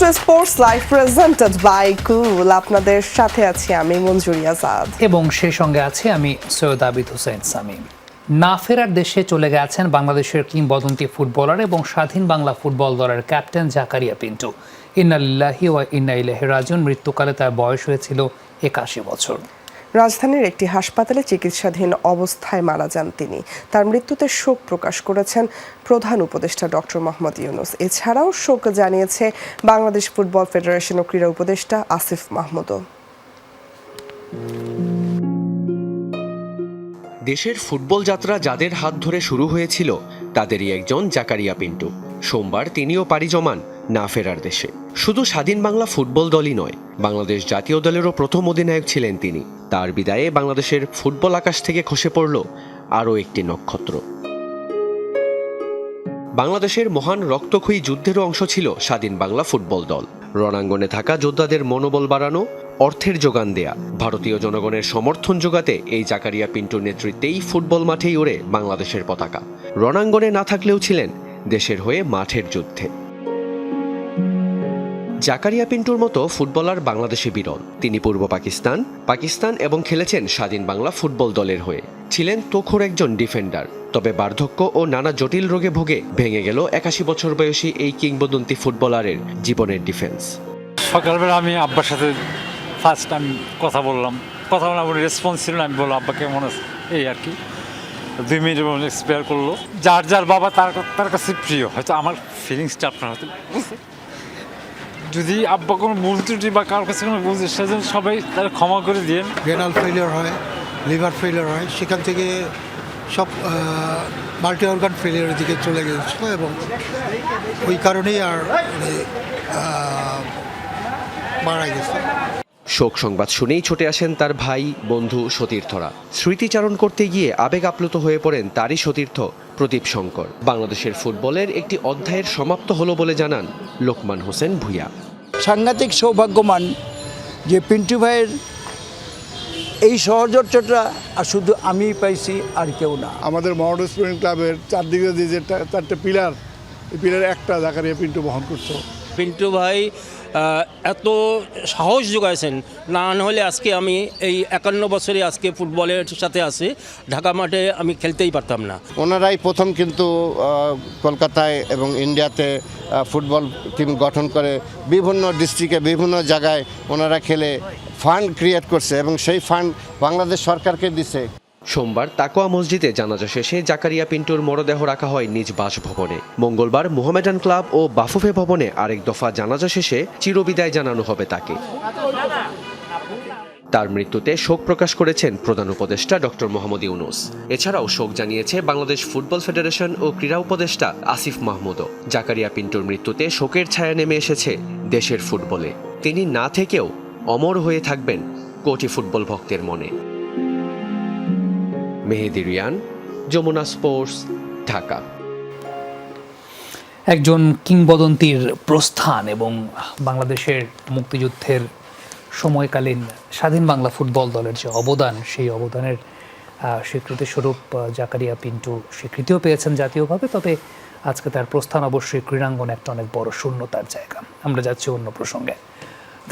To sports life presented by cool আপনাদের সাথে আছি আমি মঞ্জুরি আজাদ। এবং সেই সঙ্গে আছি আমি সৈয়দ আবিদ হোসেন সামিম। না ফেরার দেশে চলে গেছেন বাংলাদেশের কিংবদন্তি ফুটবলার এবং স্বাধীন বাংলা ফুটবল দলের ক্যাপ্টেন জাকারিয়া পিন্টু। ইন্নালিল্লাহি ওয়া ইন্না ইলাহি রাজিউন, মৃত্যুকালে তার বয়স হয়েছিল একাশি বছর। রাজধানীর একটি হাসপাতালে চিকিৎসাধীন অবস্থায় মারা যান তিনি। তার মৃত্যুতে শোক প্রকাশ করেছেন প্রধান উপদেষ্টা ডক্টর মোহাম্মদ ইউনুস। এছাড়াও শোক জানিয়েছে বাংলাদেশ ফুটবল ফেডারেশন ও ক্রীড়া উপদেষ্টা আসিফ মাহমুদও। দেশের ফুটবল যাত্রা যাদের হাত ধরে শুরু হয়েছিল, তাদেরই একজন জাকারিয়া পিন্টু। সোমবার তিনিও পাড়ি জমান না ফেরার দেশে। শুধু স্বাধীন বাংলা ফুটবল দলই নয়, বাংলাদেশ জাতীয় দলেরও প্রথম অধিনায়ক ছিলেন তিনি। তার বিদায়ে বাংলাদেশের ফুটবল আকাশ থেকে খসে পড়ল আরও একটি নক্ষত্র। বাংলাদেশের মহান রক্তক্ষয়ী যুদ্ধেরও অংশ ছিল স্বাধীন বাংলা ফুটবল দল। রণাঙ্গনে থাকা যোদ্ধাদের মনোবল বাড়ানো, অর্থের যোগান দেয়া, ভারতীয় জনগণের সমর্থন যোগাতে এই জাকারিয়া পিন্টুর নেতৃত্বেই ফুটবল মাঠেই ওড়ে বাংলাদেশের পতাকা। রণাঙ্গনে না থাকলেও ছিলেন দেশের হয়ে মাঠের যুদ্ধে। জাকারিয়া পিন্টুর মতো ফুটবলার বাংলাদেশে বিরল। তিনি পূর্ব পাকিস্তান পাকিস্তান এবং খেলেছেন স্বাধীন বাংলা ফুটবল দলের হয়ে। ছিলেন তোখর একজন ডিফেন্ডার, তবে বার্ধক্য ও নানা জটিল রোগে ভোগে ভেঙে গেল একাশি বছর বয়সী এই কিংবদন্তি ফুটবলারের জীবনের ডিফেন্স। সকালবেলা আমি আব্বার সাথে ফার্স্ট টাইম কথা বললাম। কথা বলে আমার রেসপন্স ছিল আমি বললাম আব্বা কেমন আছে এই আর কি। দুই মিনিটের মধ্যে এক্সপায়ার করল। যার যার বাবা তার তার কাছে প্রিয়, হয়তো আমার ফিলিংসটা আপনার হয়তো যদি আব্বা কোনো ভুল ত্রুটি বা কারোর কাছে কোনো ভুল সেজন্য সবাই তার ক্ষমা করে দিয়ে রেনাল ফেলিয়ার হয় লিভার ফেলিয়ার হয় সেখান থেকে সব মাল্টি অর্গান ফেলিয়ারের দিকে চলে গেছিল এবং ওই কারণেই আর মানে, মারা গেছে। শোক সংবাদ শুনেই ছুটে আসেন তার ভাই বন্ধু সতীর্থরা। স্মৃতিচারণ করতে গিয়ে আবেগ আপ্লুত হয়ে পড়েন তারই সতীর্থ প্রদীপ শঙ্কর। বাংলাদেশের ফুটবলের একটি অধ্যায়ের সমাপ্ত হলো বলে জানান লোকমান হোসেন ভূঁইয়া। সাংঘাতিক সৌভাগ্যমান যে পিন্টু ভাইয়ের এই সহচর্যটা আর শুধু আমিই পাইছি আর কেউ না। আমাদের স্টুডেন্ট ক্লাবের চারদিকে যে যে চারটে পিলার এই পিলার একটা জাকারিয়া পিন্টু বহন করতো। পিন্টু ভাই এত সাহস যোগাইছেন। না হলে আজকে আমি এই একান্ন বছরে আজকে ফুটবলের সাথে আছি, ঢাকা মাঠে আমি খেলতেই পারতাম না। ওনারাই প্রথম কিন্তু কলকাতায় এবং ইন্ডিয়াতে ফুটবল টিম গঠন করে বিভিন্ন ডিস্ট্রিক্টে বিভিন্ন জায়গায় ওনারা খেলে ফান্ড ক্রিয়েট করছে এবং সেই ফান্ড বাংলাদেশ সরকারকে দিছে। সোমবার তাকোয়া মসজিদে জানাজা শেষে জাকারিয়া পিন্টুর মরদেহ রাখা হয় নিজ বাসভবনে। মঙ্গলবার মোহামেডান ক্লাব ও বাফুফে ভবনে আরেক দফা জানাজা শেষে চিরবিদায় জানানো হবে তাকে। তার মৃত্যুতে শোক প্রকাশ করেছেন প্রধান উপদেষ্টা ডক্টর মোহাম্মদ ইউনুস। এছাড়াও শোক জানিয়েছে বাংলাদেশ ফুটবল ফেডারেশন ও ক্রীড়া উপদেষ্টা আসিফ মাহমুদও। জাকারিয়া পিন্টুর মৃত্যুতে শোকের ছায়া নেমে এসেছে দেশের ফুটবলে। তিনি না থেকেও অমর হয়ে থাকবেন কোটি ফুটবল ভক্তের মনে। মেহেদি রিয়ান যমুনা স্পোর্টস ঢাকা। একজন কিংবদন্তির প্রস্থান এবং বাংলাদেশের মুক্তিযুদ্ধের সময়কালীন স্বাধীন বাংলা ফুটবল দলের যে অবদান সেই অবদানের আহ, স্বীকৃতিস্বরূপ জাকারিয়া পিন্টু স্বীকৃতিও পেয়েছেন জাতীয়ভাবে তবে আজকে তার প্রস্থান অবশ্যই ক্রীড়াঙ্গন একটা অনেক বড় শূন্যতার জায়গা। আমরা যাচ্ছি অন্য প্রসঙ্গে।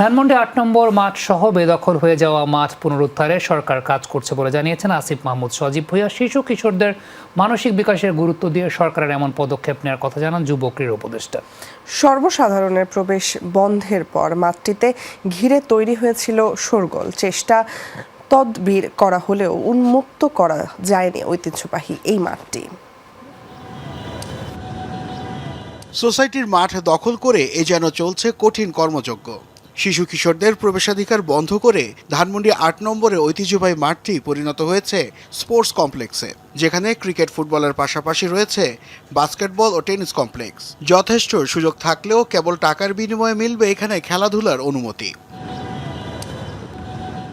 ধানমন্ডি আট নম্বর মাঠ সহ বেদখল হয়ে যাওয়া মাঠ পুনরুদ্ধারে সরকার কাজ করছে বলে জানিয়েছেন আসিফ মাহমুদ সজীব ভূঁইয়া। শিশু কিশোরদের মানসিক বিকাশের গুরুত্ব দিয়ে সরকারের এমন পদক্ষেপ নেওয়ার কথা জানান যুব ক্রীড়া উপদেষ্টা। সর্বসাধারণের প্রবেশ বন্ধের পর মাঠটিতে ঘিরে তৈরি হয়েছিল শোরগোল। চেষ্টা তদবির করা হলেও উন্মুক্ত করা যায়নি ঐতিহ্যবাহী এই মাঠটি। সোসাইটির মাঠ দখল করে এ যেন চলছে কঠিন কর্মযজ্ঞ। শিশু কিশোরদের প্রবেশাধিকার বন্ধ করে ধানমন্ডি আট নম্বরে ঐতিহ্যবাহী মাঠটি পরিণত হয়েছে স্পোর্টস কমপ্লেক্সে, যেখানে ক্রিকেট ফুটবলের পাশাপাশি রয়েছে বাস্কেটবল ও টেনিস কমপ্লেক্স। যথেষ্ট সুযোগ থাকলেও কেবল টাকার বিনিময়ে মিলবে এখানে খেলাধুলার অনুমতি।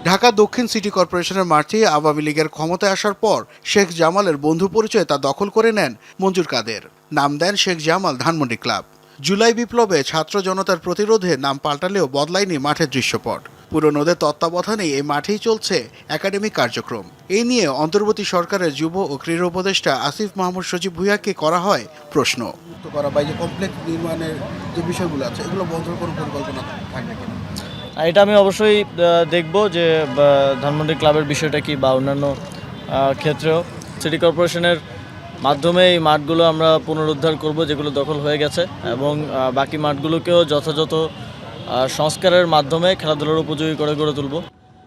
ঢাকা দক্ষিণ সিটি কর্পোরেশনের মাঠে আওয়ামী লীগের ক্ষমতায় আসার পর শেখ জামালের বন্ধু পরিচয়ে তা দখল করে নেন মঞ্জুর কাদের। নাম দেন শেখ জামাল ধানমন্ডি ক্লাব। জুলাই বিপ্লবে ছাত্র জনতার প্রতিরোধে নাম পাল্টালেও বদলায়নি মাঠের দৃশ্যপট। পুরনোদের তত্ত্বাবধানে এই মাঠেই চলছে একাডেমিক কার্যক্রম। এই নিয়ে অন্তর্বর্তী সরকারের যুব ও ক্রীড়া উপদেষ্টা আসিফ মাহমুদ সজীব ভুইয়াকে করা হয় প্রশ্ন। করা বা যে কমপ্লেক্স নির্মাণের যে বিষয়গুলো আছে এগুলো বন্ধের কোনো পরিকল্পনা থাকবে কিনা? এটা আমি অবশ্যই দেখব যে ধানমন্ডি ক্লাবের বিষয়টা কি বা অন্যান্য ক্ষেত্রেও। সিটি কর্পোরেশনের মাধ্যমে এই মাঠগুলো আমরা পুনরুদ্ধার করব যেগুলো দখল হয়ে গেছে এবং বাকি মাঠগুলোকেও যথাযথ সংস্কারের মাধ্যমে খেলাধুলার উপযোগী করে গড়ে তুলব।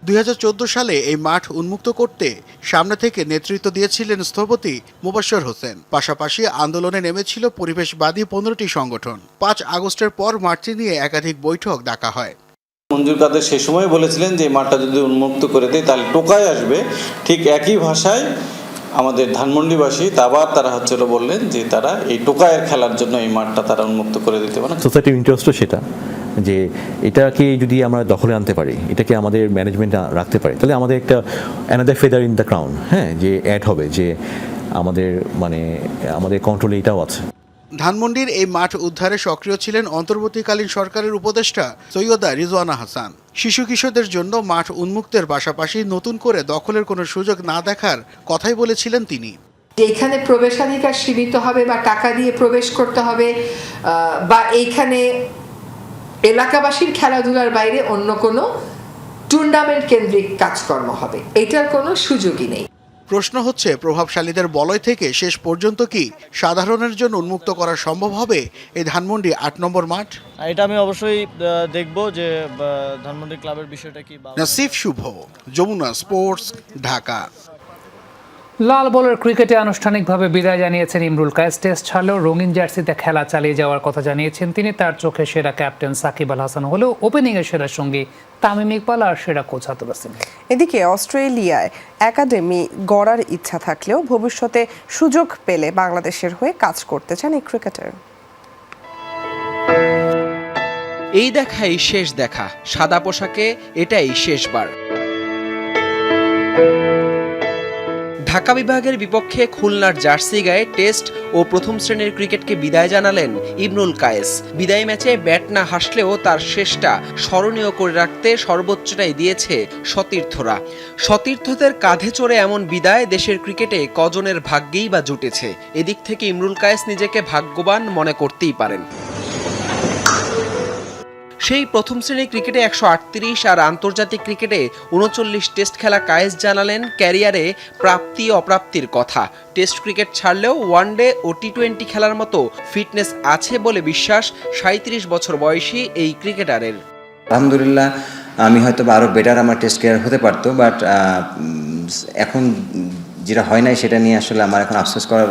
দু হাজার চোদ্দ সালে এই মাঠ উন্মুক্ত করতে সামনে থেকে নেতৃত্ব দিয়েছিলেন স্থপতি মুবাশর হোসেন। পাশাপাশি আন্দোলনে নেমেছিল পরিবেশবাদী পনেরোটি সংগঠন। পাঁচ আগস্টের পর মাঠটি নিয়ে একাধিক বৈঠক ডাকা হয়। মঞ্জুর কাদের সে সময় বলেছিলেন যে মাঠটা যদি উন্মুক্ত করে দেয় তাহলে টোকায় আসবে। ঠিক একই ভাষায় আমাদের ধানমন্ডিবাসী আবার তারা হচ্ছে বললেন যে তারা এই টোকায়ের খেলার জন্য এই মাঠটা তারা উন্মুক্ত করে দিতে পারে। সোসাইটির ইন্টারেস্টও সেটা, যে এটাকে যদি আমরা দখলে আনতে পারি, এটাকে আমাদের ম্যানেজমেন্ট রাখতে পারি, তাহলে আমাদের একটা another feather in the crown হ্যাঁ? যে অ্যাড হবে, যে আমাদের মানে আমাদের কন্ট্রোলে এটাও আছে। ধানমন্ডির এই মাঠ উদ্ধারে সক্রিয় ছিলেন অন্তর্বর্তীকালীন সরকারের উপদেষ্টা সৈয়দা রিজওয়ানা হাসান। শিশু কিশোরদের জন্য মাঠ উন্মুক্তের পাশাপাশি নতুন করে দখলের কোনো সুযোগ না দেখার কথাই বলেছিলেন তিনি। যে এখানে প্রবেশাধিকার সীমিত হবে বা টাকা দিয়ে প্রবেশ করতে হবে বা এইখানে এলাকাবাসীর খেলাধুলার বাইরে অন্য কোনো টুর্নামেন্ট কেন্দ্রিক কাজকর্ম হবে, এটার কোনো সুযোগই নেই। প্রশ্ন হচ্ছে প্রভাবশালীদের বলয় থেকে শেষ পর্যন্ত কি সাধারণের জন্য উন্মুক্ত করা সম্ভব হবে? এই ধানমন্ডি আট নম্বর মাঠ। এটা আমি অবশ্যই দেখব যে ধানমন্ডি ক্লাবের বিষয়টা কি নাসিফ শুভ যমুনা স্পোর্টস ঢাকা। লাল বলের ক্রিকেটে আনুষ্ঠানিকভাবে বিদায় জানিয়েছেন ইমরুল কায়েস। টেস্ট ছাড়লেও রঙিন জার্সিতে খেলা চালিয়ে যাওয়ার কথা জানিয়েছেন তিনি। তার চোখে সেরা ক্যাপ্টেন সাকিব আল হাসান হলেও ওপেনিংয়ের সেরা সঙ্গী তামিম ইকবাল আর সেরা কোচ হাতুর হাসিন। এদিকে অস্ট্রেলিয়ায় একাডেমি গড়ার ইচ্ছা থাকলেও ভবিষ্যতে সুযোগ পেলে বাংলাদেশের হয়ে কাজ করতে চান এই ক্রিকেটার। এই দেখাই শেষ দেখা। সাদা পোশাকে এটাই শেষবার। ঢাকা বিভাগের বিপক্ষে খুলনার জার্সি গায়ে টেস্ট ও প্রথম শ্রেণির ক্রিকেটকে বিদায় জানালেন ইবনুল কায়েস। বিদায় ম্যাচে ব্যাট না হাসলেও তার শেষটা স্মরণীয় করে রাখতে সর্বোচ্চটাই দিয়েছে সতীর্থরা। সতীর্থদের কাঁধে চড়ে এমন বিদায় দেশের ক্রিকেটে কজনের ভাগ্যেই বা জুটেছে। এদিক থেকে ইমরুল কায়েস নিজেকে ভাগ্যবান মনে করতেই পারেন। সেই প্রথম শ্রেণির ক্রিকেটে একশো আটত্রিশ আর আন্তর্জাতিক ক্রিকেটে উনচল্লিশ টেস্ট খেলা কায়েস জানালেন ক্যারিয়ারে প্রাপ্তি অপ্রাপ্তির কথা। টেস্ট ক্রিকেট ছাড়লেও ওয়ানডে ও টি টোয়েন্টি খেলার মতো ফিটনেস আছে বলে বিশ্বাস সাঁত্রিশ বছর বয়সী এই ক্রিকেটারের। আলহামদুলিল্লাহ, আমি হয়তো আরও বেটার আমার টেস্ট কেয়ার হতে পারতো বাট এখন যেটা হয় নাই সেটা নিয়ে আসলে আমার এখন আফসোস করার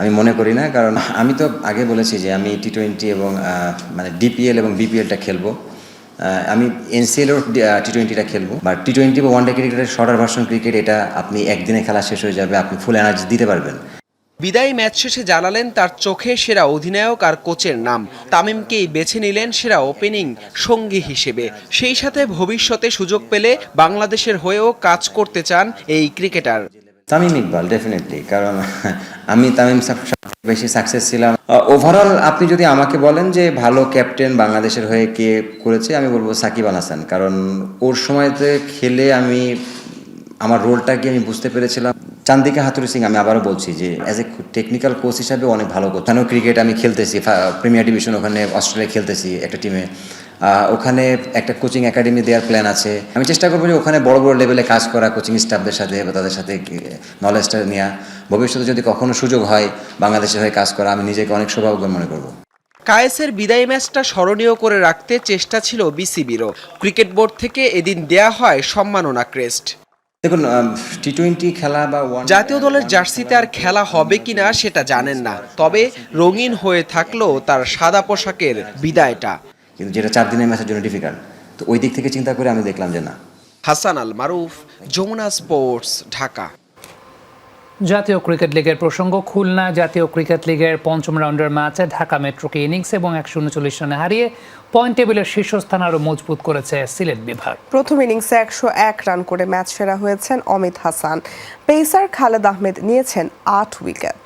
আমি মনে করি না। কারণ আমি তো আগে বলেছি যে আমি টি টোয়েন্টি এবং মানে ডিপিএল এবং বিপিএলটা খেলব। আমি এনসিএলের টি টোয়েন্টিটা খেলব। বাট টি টোয়েন্টি বা ওয়ান ডে ক্রিকেটের শর্টার ভার্সন ক্রিকেট এটা আপনি একদিনে খেলা শেষ হয়ে যাবে, আপনি ফুল এনার্জি দিতে পারবেন। বিদায়ী ম্যাচ শেষে জানালেন তার চোখে সেরা অধিনায়ক আর কোচের নাম। তামিমকেই বেছে নিলেন সেরা ওপেনিং সঙ্গী হিসেবে। সেই সাথে ভবিষ্যতে সুযোগ পেলে বাংলাদেশের হয়েও কাজ করতে চান এই ক্রিকেটার তামিম ইকবাল ডেফিনেটলি কারণ আমি তামিম বেশি সাকসেস ছিলাম। ওভারঅল আপনি যদি আমাকে বলেন যে ভালো ক্যাপ্টেন বাংলাদেশের হয়ে কে করেছে, আমি বলব সাকিব আল হাসান, কারণ ওর সময়তে খেলে আমি, আমার রোলটাকে আমি বুঝতে পেরেছিলাম। চান্দিকা হাতুরি সিং, আমি আবারও বলছি যে অ্যাজ এ টেকনিক্যাল কোচ হিসাবে অনেক ভালো কোচ ওখানেও ক্রিকেট আমি খেলতেছি প্রিমিয়ার ডিভিশন ওখানে অস্ট্রেলিয়া খেলতেছি একটা টিমে ওখানে একটা কোচিং একাডেমি দেওয়ার প্ল্যান আছে। আমি চেষ্টা করব যে ওখানে বড় বড় লেভেলে কাজ করা কোচিং স্টাফদের সাথে বা তাদের সাথে নলেজটা নেওয়া ভবিষ্যতে যদি কখনো সুযোগ হয় বাংলাদেশের হয়ে কাজ করা আমি নিজেকে অনেক সৌভাগ্য মনে করব। কায়েসের বিদায় ম্যাচটা স্মরণীয় করে রাখতে চেষ্টা ছিল বিসিবিরও। ক্রিকেট বোর্ড থেকে এদিন দেয়া হয় সম্মাননা ক্রেস্ট। দেখুন টি টোয়েন্টি খেলা বা জাতীয় দলের জার্সিতে আর খেলা হবে কিনা সেটা জানেন না। তবে রঙিন হয়ে থাকলেও তার সাদা পোশাকের বিদায়টা। কিন্তু যেটা চার দিনের ম্যাচের জন্য ডিফিকাল্ট তো ওই দিক থেকে চিন্তা করে আমি দেখলাম যে না। হাসান আল মারুফ যমুনা স্পোর্টস ঢাকা। জাতীয় ক্রিকেট লিগের প্রসঙ্গ খুলনা জাতীয় ক্রিকেট লিগের পঞ্চম রাউন্ডের ম্যাচে ঢাকা মেট্রোকে ইনিংস এবং একশো উনচল্লিশ রানে হারিয়ে পয়েন্ট টেবিলের শীর্ষস্থান আরও মজবুত করেছে সিলেট বিভাগ। প্রথম ইনিংসে একশো এক রান করে ম্যাচ সেরা হয়েছেন অমিত হাসান। পেসার খালেদ আহমেদ নিয়েছেন আট উইকেট।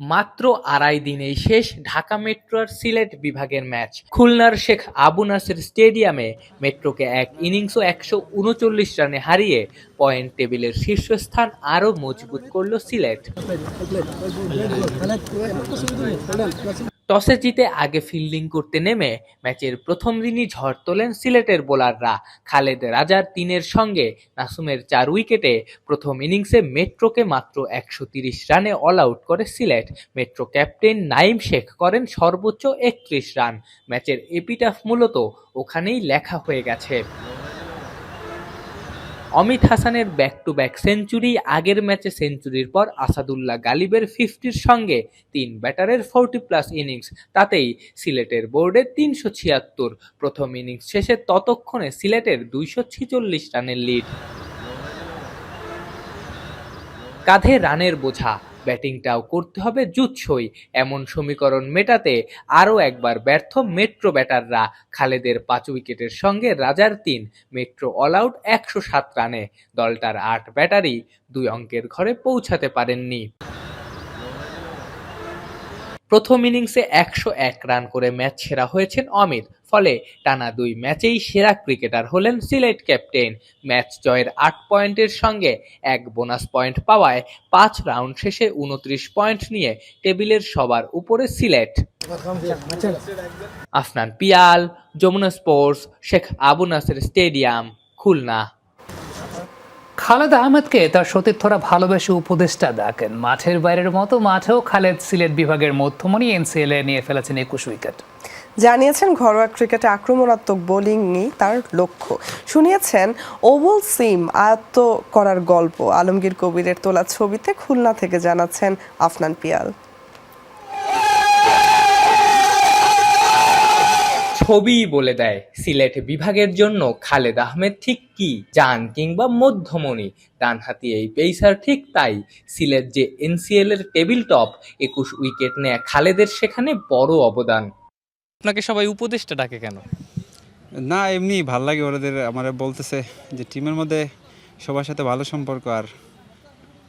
মাত্র আড়াই দিনেই শেষ ঢাকা মেট্রোর সিলেট বিভাগের ম্যাচ। খুলনার শেখ আবু নাসের স্টেডিয়ামে মেট্রোকে এক ইনিংস ও একশো উনচল্লিশ রানে হারিয়ে পয়েন্ট টেবিলের শীর্ষস্থান আরও মজবুত করল সিলেট। টসে জিতে আগে ফিল্ডিং করতে নেমে ম্যাচের প্রথম দিনই ঝড় তোলেন সিলেটের বোলাররা। খালেদ রাজার তিনের সঙ্গে নাসুমের চার উইকেটে প্রথম ইনিংসে মেট্রোকে মাত্র একশো রানে অল আউট করে সিলেট। মেট্রো ক্যাপ্টেন নাইম শেখ করেন সর্বোচ্চ একত্রিশ রান। ম্যাচের এপিটাফ মূলত ওখানেই লেখা হয়ে গেছে। অমিত হাসানের ব্যাক টু ব্যাক সেঞ্চুরি আগের ম্যাচে সেঞ্চুরির পর আসাদুল্লাহ গালিবের ফিফটির সঙ্গে তিন ব্যাটারের ফোরটি প্লাস ইনিংস তাতেই সিলেটের বোর্ডে তিনশো ছিয়াত্তর। প্রথম ইনিংস শেষে ততক্ষণে সিলেটের দুইশো ছিচল্লিশ রানের লিড কাঁধে রানের বোঝা। ব্যাটিংটাও করতে হবে জুৎসই। এমন সমীকরণ মেটাতে আরও একবার ব্যর্থ মেট্রো ব্যাটাররা খালেদের পাঁচ উইকেটের সঙ্গে রাজার তিন, মেট্রো অল আউট একশো সাত রানে। দলটার আট ব্যাটারি দুই অঙ্কের ঘরে পৌঁছাতে পারেননি। প্রথম ইনিংসে একশো এক রান করে ম্যাচ সেরা হয়েছেন অমিত। ফলে টানা দুই ম্যাচেই সেরা ক্রিকেটার হলেন সিলেট ক্যাপ্টেন। ম্যাচ জয়ের আট পয়েন্টের সঙ্গে এক বোনাস পয়েন্ট পাওয়ায় পাঁচ রাউন্ড শেষে উনত্রিশ পয়েন্ট নিয়ে টেবিলের সবার উপরে Sylhet. Afnan Piyal, Jamuna sports, Sheikh Abu Naser stadium, Khulna. Khaled আহমেদকে তার সতীর্থরা ভালোবেসে উপদেষ্টা ডাকেন। মাঠের বাইরের মতো মাঠেও খালেদ সিলেট বিভাগের মধ্যমণি এনসিএল এ নিয়ে ফেলেছেন একুশ উইকেট। জানিয়েছেন ঘরোয়া ক্রিকেটে আক্রমণাত্মক বোলিংই তার লক্ষ্য। শুনিয়েছেন ওভাল সিম আয়ত্ত করার গল্প। আলমগীর কবিরের তোলা ছবিতে খুলনা থেকে জানাচ্ছেন আফনান পিয়াল। ছবিই বলে দেয়, সিলেট বিভাগের জন্য খালেদ আহমেদ ঠিক কি, জান কিংবা মধ্যমণি। ডানহাতি এই পেসার ঠিক তাই। সিলেট যে এনসিএল এর টেবিল টপ, একুশ উইকেট নেয়া খালেদের সেখানে বড় অবদান। আপনাকে সবাই উপদেশটা ডাকে কেন? না এমনি ভালো লাগে ওদের আমার বলতেছে যে টিমের মধ্যে সবার সাথে ভালো সম্পর্ক আর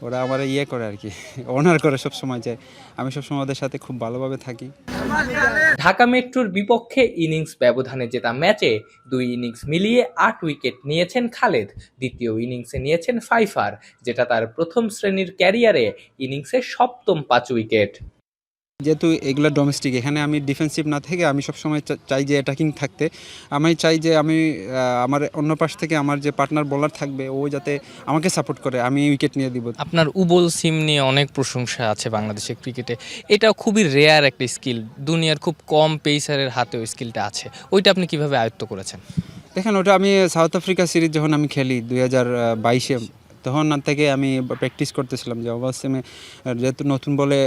ওরা আমার ইয়ে করে আর কি অনার করে সব সময় যায় আমি সবসময় ওদের সাথে খুব ভালোভাবে থাকি। ঢাকা মেট্রোর বিপক্ষে ইনিংস ব্যবধানে জেতা ম্যাচে দুই ইনিংস মিলিয়ে আট উইকেট নিয়েছেন খালেদ দ্বিতীয় ইনিংসে নিয়েছেন ফাইফার যেটা তার প্রথম শ্রেণির ক্যারিয়ারে ইনিংসের সপ্তম পাঁচ উইকেট। যেহেতু এগুলো ডোমেস্টিক এখানে আমি ডিফেন্সিভ না থেকে আমি সবসময় চাই যে অ্যাটাকিং থাকতে। আমি চাই যে আমি আমার অন্য পাশ থেকে আমার যে পার্টনার বোলার থাকবে ও যাতে আমাকে সাপোর্ট করে আমি উইকেট নিয়ে দিব। আপনার উবল সিম নিয়ে অনেক প্রশংসা আছে বাংলাদেশের ক্রিকেটে এটা খুবই রেয়ার একটা স্কিল দুনিয়ার খুব কম পেসারের হাতে ওই স্কিলটা আছে। ওইটা আপনি কীভাবে আয়ত্ত করেছেন? দেখেন ওটা আমি সাউথ আফ্রিকা সিরিজ যখন আমি খেলি দুই হাজার বাইশে তখন থেকে আমি প্র্যাকটিস করতেছিলাম যে ওভাল সিমে যেহেতু নতুন বলে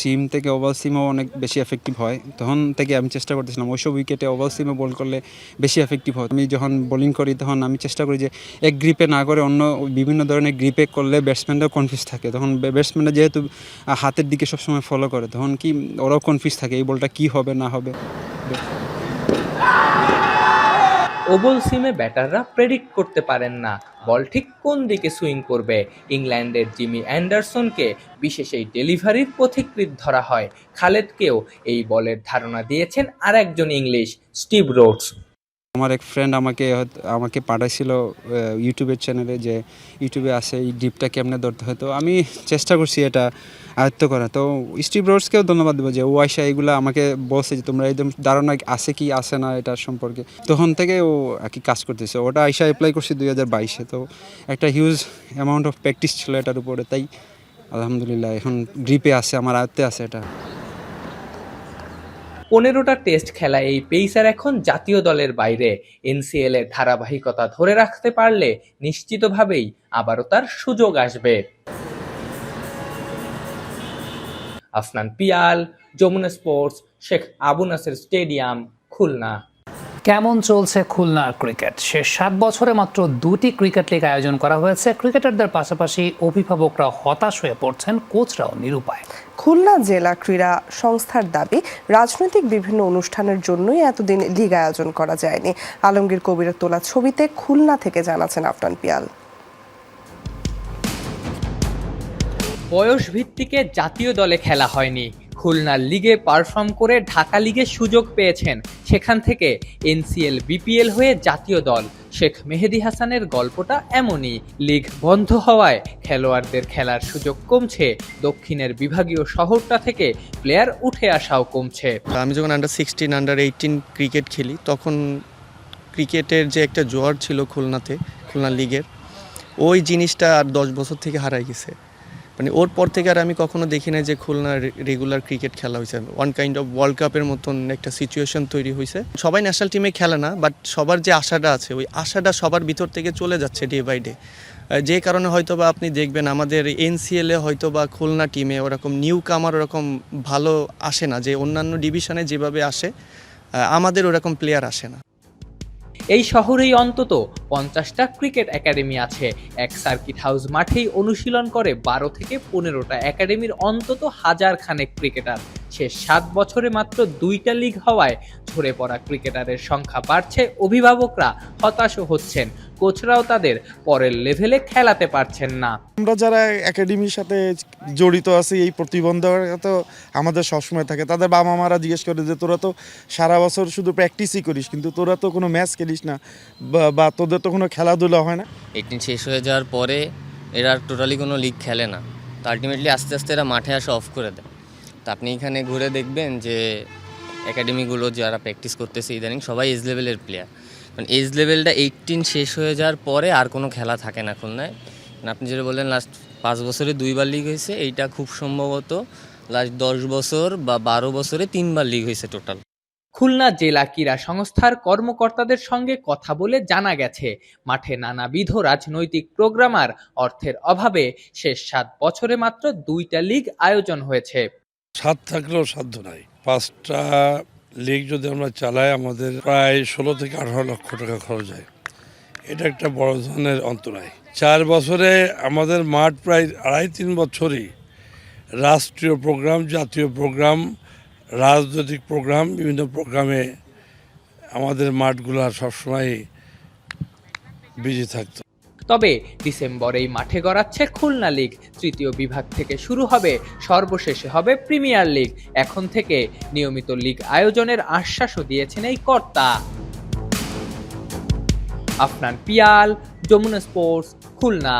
সিম থেকে ওভাল সিমও অনেক বেশি এফেক্টিভ হয়, তখন থেকে আমি চেষ্টা করতেছিলাম ওইসব উইকেটে ওভাল সিমে বল করলে বেশি এফেক্টিভ হয়। আমি যখন বোলিং করি তখন আমি চেষ্টা করি যে এক গ্রিপে না করে অন্য বিভিন্ন ধরনের গ্রিপে করলে ব্যাটসম্যানরাও কনফিউজ থাকে। তখন ব্যাটসম্যানরা যেহেতু হাতের দিকে সবসময় ফলো করে, তখন কি ওরাও কনফিউজ থাকে এই বলটা কি হবে, না হবে। ওবল সিমে ব্যাটাররা প্রেডিক্ট করতে পারেন না। বল ঠিক কোন দিকে সুইং করবে? ইংল্যান্ডের জিমি অ্যান্ডারসনকে বিশেষ এই ডেলিভারির পথিকৃৎ ধরা হয়। খালেদকেও এই বলের ধারণা দিয়েছেন আর একজন ইংলিশ, স্টিভ রোডস। আমার এক ফ্রেন্ড আমাকে আমাকে পাঠাইছিল ইউটিউবের চ্যানেলে যে ইউটিউবে আসে এই ডিপটা কেমনে ধরতে হয়। তো আমি চেষ্টা করছি এটা আয়ত্ত করা তো স্টিভ রোডসকেও ধন্যবাদ দেবো যে ও আয়সা এগুলো আমাকে বলছে যে তোমরা একদম ধারণা আছে কি, আছে না এটার সম্পর্কে। তখন থেকে ও আর কি কাজ করতেছে। ওটা আয়সা অ্যাপ্লাই করছি দুই হাজার বাইশে। তো একটা হিউজ অ্যামাউন্ট অফ প্র্যাকটিস ছিল এটার উপরে। তাই আলহামদুলিল্লাহ, এখন গ্রিপে আছে, আমার আয়ত্তে আছে এটা। পনেরোটা টেস্ট খেলা এই পেইসার এখন জাতীয় দলের বাইরে। এনসিএল এর ধারাবাহিকতা ধরে রাখতে পারলে নিশ্চিতভাবেই আবারও তার সুযোগ আসবে। Afnan Piyal, Jamuna sports, Sheikh Abu Naser stadium, Khulna. কেমন চলছে খুলনার ক্রিকেট? শেষ সাত বছরে মাত্র দুটি ক্রিকেট লিগ আয়োজন করা হয়েছে। ক্রিকেটারদের পাশাপাশি অভিভাবকরা হতাশ হয়ে পড়ছেন কোচরাও নিরুপায়। খুলনা জেলা ক্রীড়া সংস্থার দাবি রাজনৈতিক বিভিন্ন অনুষ্ঠানের জন্যই এতদিন লিগ আয়োজন করা যায়নি। আলমগীর কবিরের তোলা ছবিতে খুলনা থেকে জানাচ্ছেন আফনান পিয়াল। বয়স ভিত্তিকে জাতীয় দলে খেলা হয়নি। খুলনা লিগে পারফর্ম করে ঢাকা লিগে সুযোগ পেয়েছেন। সেখান থেকে এনসিএল বিপিএল হয়ে জাতীয় দল। শেখ মেহেদি হাসানের গল্পটা এমনই, লিগ বন্ধ হওয়ায় খেলোয়াড়দের খেলার সুযোগ কমছে। দক্ষিণের বিভাগীয় শহরটা থেকে প্লেয়ার উঠে আসাও কমছে। আমি যখন under sixteen under eighteen cricket খেলি, তখন ক্রিকেটের যে একটা জোয়ার ছিল খুলনাতে, খুলনা লিগের, ওই জিনিসটা আর দশ বছর থেকে হারাই গেছে। মানে ওর পর থেকে আর আমি কখনো দেখি না যে খুলনা রেগুলার ক্রিকেট খেলা হয়েছে। ওয়ান কাইন্ড অফ ওয়ার্ল্ড কাপের মতন একটা সিচুয়েশন তৈরি হয়েছে। সবাই ন্যাশনাল টিমে খেলে না বাট সবার যে আশাটা আছে, ওই আশাটা সবার ভিতর থেকে চলে যাচ্ছে ডে বাই ডে যে কারণে হয়তো বা আপনি দেখবেন আমাদের এনসিএলে হয়তো বা খুলনা টিমে ওরকম নিউ কামার ওরকম ভালো আসে না, যে অন্যান্য ডিভিশনে যেভাবে আসে আমাদের ওরকম প্লেয়ার আসে না। এই শহরেই অন্তত পঞ্চাশটা ক্রিকেট একাডেমি আছে। এক সার্কিট হাউস মাঠেই অনুশীলন করে বারো থেকে পনেরোটা একাডেমির অন্তত হাজার খানেক ক্রিকেটার। শেষ সাত বছরে মাত্র দুইটা লিগ হওয়ায় ঝরে পড়া ক্রিকেটারের সংখ্যা বাড়ছে, অভিভাবকরা হতাশও হচ্ছেন। কোচরাও তাদের পরের লেভেলে খেলাতে পারছেন না। আমরা যারা একাডেমির সাথে জড়িত আছি এই প্রতিবন্ধকতা তো আমাদের সবসময় থাকে। তাদের বাবা মারা জিজ্ঞেস করে যে তোরা তো সারা বছর শুধু প্র্যাকটিসই করিস কিন্তু তোরা তো কোনো ম্যাচ খেলিস না বা- বা তোদের তো কোনো খেলাধুলা হয় না? এইটিন শেষ হয়ে যাওয়ার পরে এরা টোটালি কোনো লিগ খেলে না। তো আলটিমেটলি আস্তে আস্তে এরা মাঠে আসা অফ করে দেয়। তো আপনি এখানে ঘুরে দেখবেন যে একাডেমিগুলো যারা প্র্যাকটিস করতেছে ইদানিং সবাই এজ লেভেলের প্লেয়ার মানে এজ লেভেলটা এইটিন শেষ হয়ে যাওয়ার পরে আর কোনো খেলা থাকে না খুলনায়। মানে আপনি যেটা বললেন লাস্ট পাঁচ বছরে দুইবার লিগ হয়েছে এইটা খুব সম্ভবত লাস্ট দশ বছর বা বারো বছরে তিনবার লিগ হয়েছে টোটাল খুলনা জেলা ক্রীড়া সংস্থার কর্মকর্তাদের সঙ্গে কথা বলে জানা গেছে মাঠে নানাবিধ রাজনৈতিক প্রোগ্রাম আর অর্থের অভাবে শেষ সাত বছরে মাত্র দুইটা লিগ আয়োজন হয়েছে। সাত থাকলেও সাধ্য নাই। পাঁচটা লিগ যদি আমরা চালাই, আমাদের প্রায় ষোলো থেকে আঠারো লক্ষ টাকা খরচ হয়। এটা একটা বড় ধরনের অন্তরায়। চার বছরে আমাদের মাঠ প্রায় আড়াই তিন বছরই রাষ্ট্রীয় প্রোগ্রাম, জাতীয় প্রোগ্রাম, রাজনৈতিক প্রোগ্রাম, বিভিন্ন প্রোগ্রামে আমাদের মাঠগুলো সবসময় বিজি থাকতো। তবে ডিসেম্বরেই মাঠে গড়াচ্ছে খুলনা লিগ। তৃতীয় বিভাগ থেকে শুরু হবে সর্বশেষে হবে প্রিমিয়ার লিগ। এখন থেকে নিয়মিত লিগ আয়োজনের আশ্বাসও দিয়েছেন এই কর্তা। আফনান পিয়াল যমুনা স্পোর্টস খুলনা।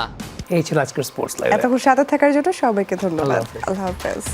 এই ছিল আজকের স্পোর্টস লাইভ। এতক্ষণ সাথে থাকার জন্য সবাইকে ধন্যবাদ। আল্লাহ হাফেজ। আল্লাহ হাফেজ।